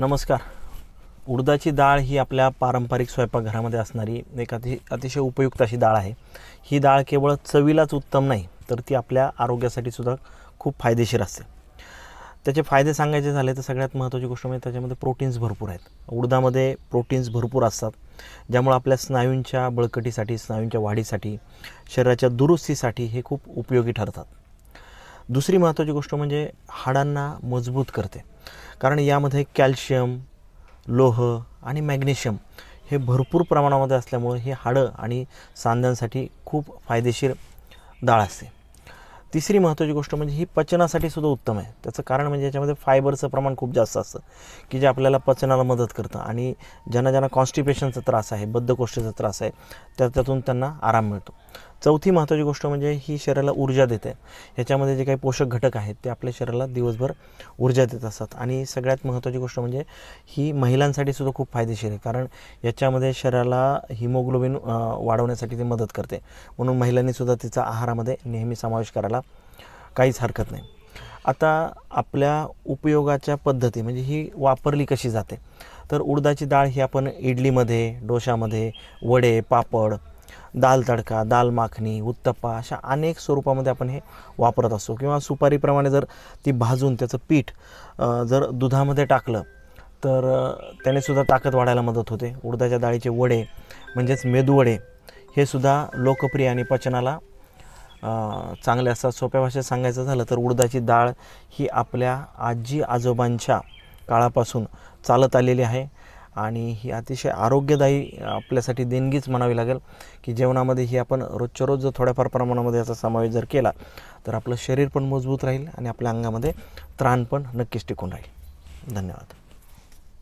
नमस्कार. उडदाची डाळ ही आपल्या पारंपरिक स्वयंपाकघरामध्ये असणारी एक अति अतिशय उपयुक्त अशी डाळ आहे. ही डाळ केवळ चवीलाच उत्तम नाही तर ती आपल्या आरोग्यासाठी सुद्धा खूप फायदेशीर असते. त्याचे फायदे सांगायचे झाले तर सगळ्यात महत्त्वाची गोष्ट म्हणजे त्याच्यामध्ये प्रोटीन्स भरपूर आहेत. उडदामध्ये प्रोटीन्स भरपूर असतात ज्यामुळे आपल्या स्नायूंच्या बळकटीसाठी स्नायूंच्या वाढीसाठी शरीराच्या दुरुस्तीसाठी हे खूप उपयोगी ठरतात. दुसरी महत्त्वाची गोष्ट म्हणजे हाडांना मजबूत करते. कारण यामध्ये कॅल्शियम लोह आणि मॅग्नेशियम हे भरपूर प्रमाणामध्ये असल्यामुळे हे हाडं आणि सांध्यांसाठी खूप फायदेशीर डाळ असते. तिसरी महत्त्वाची गोष्ट म्हणजे ही पचनासाठी सुद्धा उत्तम आहे. त्याचं कारण म्हणजे याच्यामध्ये फायबरचं प्रमाण खूप जास्त असतं की जे आपल्याला पचनाला मदत करतं आणि ज्यांना ज्यांना कॉन्स्टिपेशनचा त्रास आहे बद्धकोष्ठेचा त्रास आहे त्या त्यातून त्यांना आराम मिळतो. चौथी महत्त्वाची गोष्ट म्हणजे ही शरीराला ऊर्जा देते. ह्याच्यामध्ये जे काही पोषक घटक आहेत ते आपल्या शरीराला दिवसभर ऊर्जा देत असतात. आणि सगळ्यात महत्त्वाची गोष्ट म्हणजे ही महिलांसाठी सुद्धा खूप फायदेशीर आहे. कारण याच्यामध्ये शरीराला हिमोग्लोबिन वाढवण्यासाठी ती मदत करते. म्हणून महिलांनी सुद्धा तिचा आहारामध्ये नेहमी समावेश करायला काहीच हरकत नाही. आता आपल्या उपयोगाच्या पद्धती म्हणजे ही वापरली कशी जाते? तर उडदाची डाळ ही आपण इडलीमध्ये डोशामध्ये वडे पापड दाल तडका दाल माखणी उत्तप्पा अशा अनेक स्वरूपामध्ये आपण हे वापरत असतो. किंवा सुपारीप्रमाणे जर ती भाजून त्याचं पीठ जर दुधामध्ये टाकलं तर त्यानेसुद्धा त्याने सुद्धा ताकद वाढायला मदत होते. उडदाच्या डाळीचे वडे म्हणजेच मेदूवडे हे सुद्धा लोकप्रिय आणि पचनाला चांगले असतात. सोप्या भाषेत सांगायचं झालं तर उडदाची डाळ ही आपल्या आजी आजोबांच्या काळापासून चालत आलेली आहे. आणि ही अतिशय आरोग्यदायी आपल्यासाठी देणगीच म्हणावी लागेल की जेवणामध्ये ही आपण रोजच्या रोज जर थोड्याफार प्रमाणामध्ये याचा समावेश जर केला तर आपलं शरीर पण मजबूत राहील आणि आपल्या अंगामध्ये त्राण पण नक्कीच टिकून राहील. धन्यवाद.